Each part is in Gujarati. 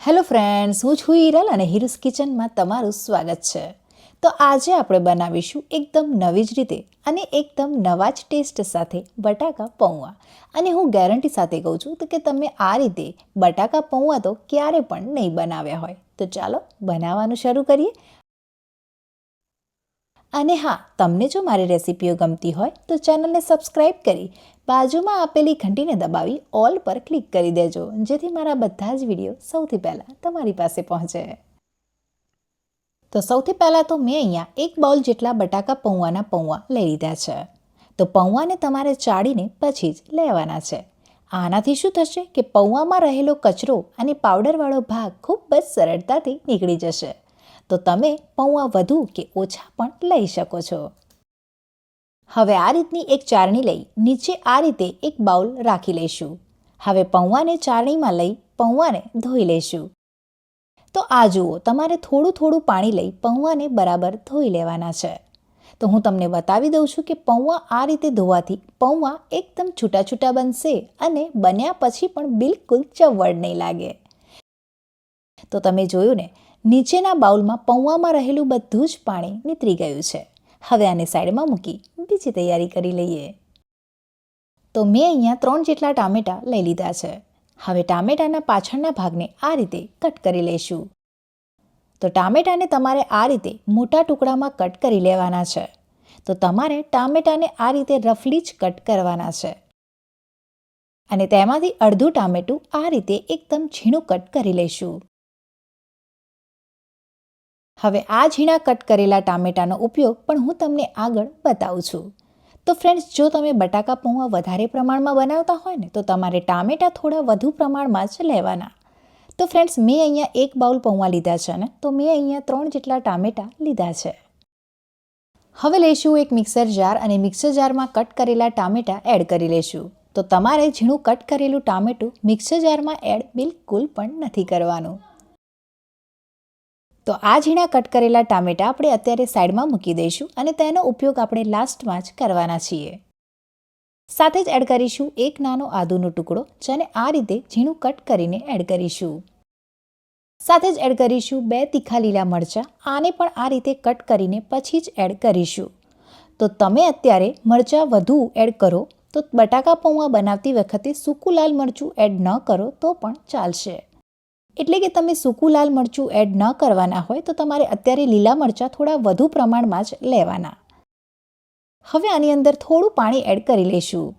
હેલો ફ્રેન્ડ્સ, હું છું હિરલ અને હિરુસ કિચનમાં તમારું સ્વાગત છે. તો આજે આપણે બનાવીશું એકદમ નવી જ રીતે અને એકદમ નવા જ ટેસ્ટ સાથે બટાકા પૌવા અને હું ગેરંટી સાથે કહું છું તો કે તમે આ રીતે બટાકા પૌવા તો ક્યારે પણ નહીં બનાવ્યા હોય. તો ચાલો બનાવવાનું શરૂ કરીએ. અને હા, તમને જો મારી રેસિપીઓ ગમતી હોય તો ચેનલને સબસ્ક્રાઈબ કરી બાજુમાં આપેલી ઘંટીને દબાવી ઓલ પર ક્લિક કરી દેજો. જેથી મારા બધા જ વીડિયો સૌથી પહેલાં તમારી પાસે પહોંચે. તો સૌથી પહેલાં તો મેં અહીંયા એક બાઉલ જેટલા બટાકા પૌવાના પૌવા લઈ લીધા છે. તો પૌવાને તમારે ચાળીને પછી જ લેવાના છે. આનાથી શું થશે કે પૌવામાં રહેલો કચરો અને પાવડરવાળો ભાગ ખૂબ જ સરળતાથી નીકળી જશે. તો તમે પૌવા વધુ કે ઓછા પણ લઈ શકો છો. હવે આ રીતની એક ચારણી લઈ નીચે આ રીતે એક બાઉલ રાખી લઈશું. હવે પૌવાને ચારણીમાં લઈ પૌવાને ધોઈ લઈશું. તો આ જુઓ, તમારે થોડું થોડું પાણી લઈ પૌવાને બરાબર ધોઈ લેવાના છે. તો હું તમને બતાવી દઉં છું કે પૌવા આ રીતે ધોવાથી પૌવા એકદમ છૂટા છૂટા બનશે અને બન્યા પછી પણ બિલકુલ ચવડ નહીં લાગે. તો તમે જોયું ને, નીચેના બાઉલમાં પૌવામાં રહેલું બધું જ પાણી નીતરી ગયું છે. હવે આને સાઈડમાં મૂકી બીજી તૈયારી કરી લઈએ. તો મેં અહીંયા ત્રણ જેટલા ટામેટાં લઈ લીધા છે. હવે ટામેટાના પાછળના ભાગને આ રીતે કટ કરી લઈશું. તો ટામેટાને તમારે આ રીતે મોટા ટુકડામાં કટ કરી લેવાના છે. તો તમારે ટામેટાને આ રીતે રફલી જ કટ કરવાના છે. અને તેમાંથી અડધું ટામેટું આ રીતે એકદમ ઝીણું કટ કરી લઈશું. હવે આ ઝીણા કટ કરેલા ટામેટાનો ઉપયોગ પણ હું તમને આગળ બતાવું છું. તો ફ્રેન્ડ્સ જો તમે બટાકા પૌવા વધારે પ્રમાણમાં બનાવતા હોય ને, તો તમારે ટામેટા થોડા વધુ પ્રમાણમાં જ લેવાના. તો ફ્રેન્ડ્સ મેં અહીંયા એક બાઉલ પૌવા લીધા છે ને, તો મેં અહીંયા ત્રણ જેટલા ટામેટા લીધા છે. હવે લઈશું એક મિક્સર જાર અને મિક્સર જારમાં કટ કરેલા ટામેટા એડ કરી લઈશું. તો તમારે ઝીણું કટ કરેલું ટામેટું મિક્સર જારમાં એડ બિલકુલ પણ નથી કરવાનું. તો આ ઝીણા કટ કરેલા ટામેટા આપણે અત્યારે સાઈડમાં મૂકી દઈશું અને તેનો ઉપયોગ આપણે લાસ્ટમાં જ કરવાના છીએ. સાથે જ એડ કરીશું એક નાનો આદુનો ટુકડો જેને આ રીતે ઝીણું કટ કરીને એડ કરીશું. સાથે જ એડ કરીશું બે તીખા લીલા મરચાં, આને પણ આ રીતે કટ કરીને પછી જ એડ કરીશું. તો તમે અત્યારે મરચાં વધુ એડ કરો, તો બટાકા પૌવા બનાવતી વખતે સૂકું લાલ મરચું એડ ન કરો તો પણ ચાલશે. એટલે કે તમે સૂકું લાલ મરચું એડ ન કરવાના હોય તો તમારે અત્યારે લીલા મરચાં થોડા વધુ પ્રમાણમાં જ લેવાના. હવે આની અંદર થોડું પાણી એડ કરી લઈશું.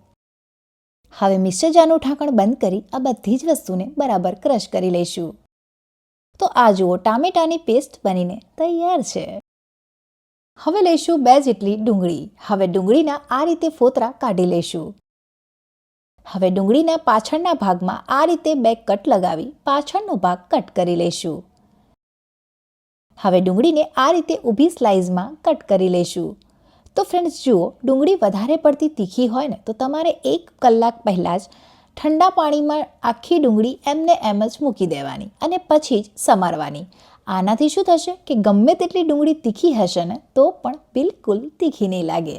હવે મિશ્રજાનું ઢાંકણ બંધ કરી આ બધી જ વસ્તુને બરાબર ક્રશ કરી લઈશું. તો આ જુઓ, ટામેટાની પેસ્ટ બનીને તૈયાર છે. હવે લઈશું બે જેટલી ડુંગળી. હવે ડુંગળીના આ રીતે ફોતરા કાઢી લઈશું. હવે ડુંગળીના પાછળના ભાગમાં આ રીતે બે કટ લગાવી પાછળનો ભાગ કટ કરી લઈશું હવે ડુંગળીને આ રીતે ઊભી સ્લાઇઝમાં કટ કરી લઈશું તો ફ્રેન્ડ્સ, જુઓ, ડુંગળી વધારે પડતી તીખી હોય ને, તો તમારે એક કલાક પહેલાં જ ઠંડા પાણીમાં આખી ડુંગળી એમને એમ જ મૂકી દેવાની અને પછી જ સમારવાની. આનાથી શું થશે કે ગમે તેટલી ડુંગળી તીખી હશે ને, તો પણ બિલકુલ તીખી નહીં લાગે.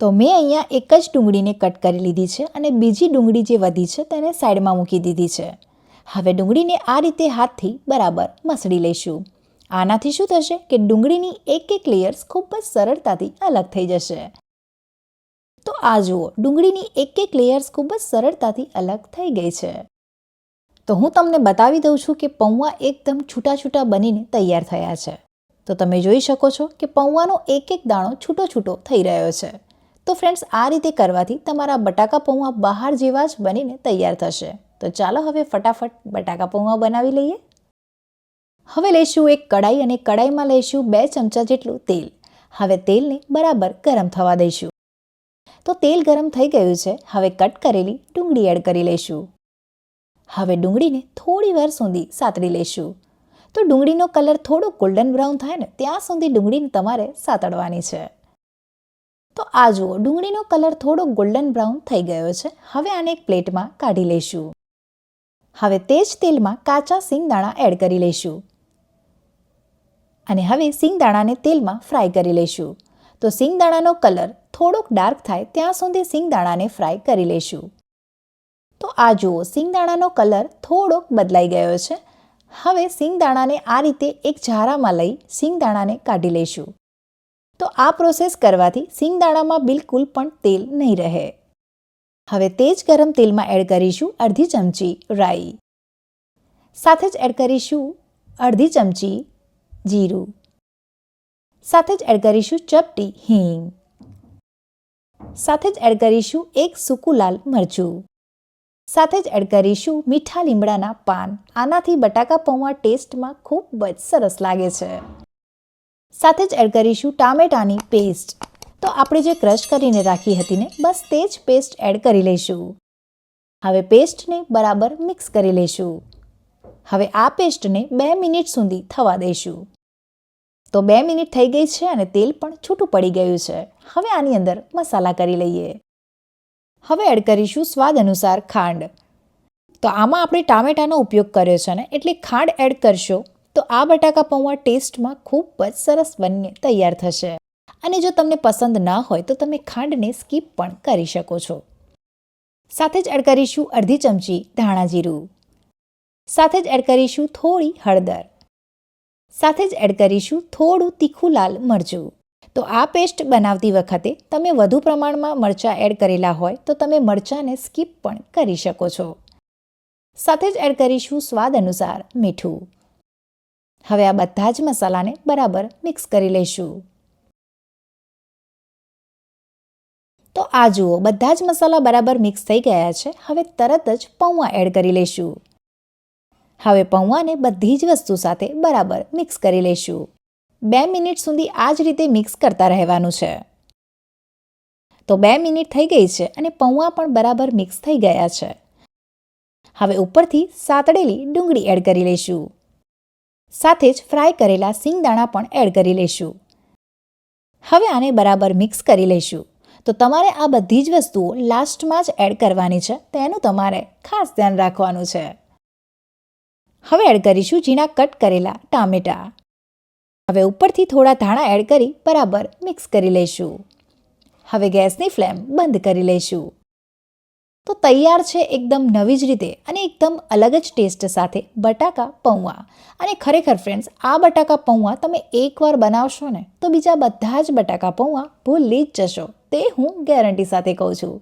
તો મેં અહીંયા એક જ ડુંગળીને કટ કરી લીધી છે અને બીજી ડુંગળી જે વધી છે તેને સાઈડમાં મૂકી દીધી છે. હવે ડુંગળીને આ રીતે હાથથી બરાબર મસળી લઈશું. આનાથી શું થશે કે ડુંગળીની એક એક લેયર્સ ખૂબ જ સરળતાથી અલગ થઈ જશે. તો આ જુઓ, ડુંગળીની એક એક લેયર્સ ખૂબ જ સરળતાથી અલગ થઈ ગઈ છે. તો હું તમને બતાવી દઉં છું કે પૌવા એકદમ છૂટા છૂટા બનીને તૈયાર થયા છે. તો તમે જોઈ શકો છો કે પૌવાનો એક એક દાણો છૂટો છૂટો થઈ રહ્યો છે. તો ફ્રેન્ડ્સ આ રીતે કરવાથી તમારા બટાકા પૌવા બહાર જેવા જ બનીને તૈયાર થશે. તો ચાલો હવે ફટાફટ બટાકા પૌવા બનાવી લઈએ. હવે લઈશું એક કડાઈ અને કડાઈમાં લઈશું બે ચમચા જેટલું તેલ. હવે તેલને બરાબર ગરમ થવા દઈશું. તો તેલ ગરમ થઈ ગયું છે, હવે કટ કરેલી ડુંગળી એડ કરી લઈશું હવે ડુંગળીને થોડી વાર સુધી સાતળી લઈશું તો ડુંગળીનો કલર થોડો ગોલ્ડન બ્રાઉન થાય ને, ત્યાં સુધી ડુંગળીને તમારે સાતળવાની છે. તો આ જુઓ, ડુંગળીનો કલર થોડો ગોલ્ડન બ્રાઉન થઈ ગયો છે. હવે આને એક પ્લેટમાં કાઢી લઈશું. હવે તે જ તેલમાં કાચા સિંગદાણા એડ કરી લઈશું. અને હવે સિંગદાણાને તેલમાં ફ્રાય કરી લઈશું. તો સિંગદાણાનો કલર થોડોક ડાર્ક થાય ત્યાં સુધી સિંગદાણાને ફ્રાય કરી લઈશું. તો આ જુઓ, સિંગદાણાનો કલર થોડોક બદલાઈ ગયો છે. હવે સિંગદાણાને આ રીતે એક ઝારામાં લઈ સિંગદાણાને કાઢી લઈશું. તો આ પ્રોસેસ કરવાથી સિંગદાણામાં બિલકુલ પણ તેલ નહીં રહે. હવે તે જ ગરમ તેલમાં એડ કરીશું અડધી ચમચી રાઈ. સાથે જ એડ કરીશું અડધી ચમચી જીરું. સાથે જ એડ કરીશું ચપટી હિંગ. સાથે જ એડ કરીશું એક સૂકું લાલ મરચું. સાથે જ એડ કરીશું મીઠા લીમડાના પાન. આનાથી બટાકા પૌવા ટેસ્ટમાં ખૂબ જ સરસ લાગે છે. સાથે જ એડ કરીશું ટામેટાની પેસ્ટ. તો આપણે જે ક્રશ કરીને રાખી હતી ને, બસ તે જ પેસ્ટ એડ કરી લઈશું. હવે પેસ્ટને બરાબર મિક્સ કરી લઈશું. હવે આ પેસ્ટને બે મિનિટ સુધી થવા દઈશું. તો બે મિનિટ થઈ ગઈ છે અને તેલ પણ છૂટું પડી ગયું છે. હવે આની અંદર મસાલા કરી લઈએ. હવે એડ કરીશું સ્વાદ અનુસાર ખાંડ. તો આમાં આપણે ટામેટાનો ઉપયોગ કર્યો છે ને, એટલે ખાંડ એડ કરશો તો આ બટાકા પૌવા ટેસ્ટમાં ખૂબ જ સરસ બનીને તૈયાર થશે. અને જો તમને પસંદ ના હોય તો તમે ખાંડને સ્કીપ પણ કરી શકો છો. સાથે જ એડ કરીશું અડધી ચમચી ધાણા જીરું. સાથે જ એડ કરીશું થોડી હળદર. સાથે જ એડ કરીશું થોડું તીખું લાલ મરચું. તો આ પેસ્ટ બનાવતી વખતે તમે વધુ પ્રમાણમાં મરચાં એડ કરેલા હોય તો તમે મરચાંને સ્કીપ પણ કરી શકો છો. સાથે જ એડ કરીશું સ્વાદ અનુસાર મીઠું. હવે આ બધા જ મસાલાને બરાબર મિક્સ કરી લઈશું. તો આ જુઓ, બધા જ મસાલા બરાબર મિક્સ થઈ ગયા છે, હવે તરત જ પૌવા એડ કરી લઈશું. હવે પૌવાને બધી જ વસ્તુ સાથે બરાબર મિક્સ કરી લઈશું. બે મિનિટ સુધી આ જ રીતે મિક્સ કરતા રહેવાનું છે. તો બે મિનિટ થઈ ગઈ છે અને પૌવા પણ બરાબર મિક્સ થઈ ગયા છે. હવે ઉપરથી સાતડેલી ડુંગળી એડ કરી લઈશું. સાથે જ ફ્રાય કરેલા સિંગદાણા પણ એડ કરી લઈશું હવે આને બરાબર મિક્સ કરી લઈશું તો તમારે આ બધી જ વસ્તુઓ લાસ્ટમાં જ એડ કરવાની છે, તેનું તમારે ખાસ ધ્યાન રાખવાનું છે. હવે એડ કરીશું ઝીણા કટ કરેલા ટામેટા. હવે ઉપરથી થોડા ધાણા એડ કરી બરાબર મિક્સ કરી લઈશું હવે ગેસની ફ્લેમ બંધ કરી લઈશું તો તૈયાર છે એકદમ નવી જ રીતે અને એકદમ અલગ જ ટેસ્ટ સાથે બટાકા પૌવા. અને ખરેખર ફ્રેન્ડ્સ આ બટાકા પૌવા તમે એકવાર બનાવશો ને, તો બીજા બધા જ બટાકા પૌવા ભૂલી જ જશો. તે હું ગેરંટી સાથે કહું છું.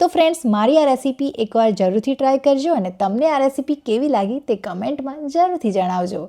તો ફ્રેન્ડ્સ મારી આ રેસીપી એકવાર જરૂરથી ટ્રાય કરજો અને તમને આ રેસીપી કેવી લાગી તે કમેન્ટમાં જરૂરથી જણાવજો.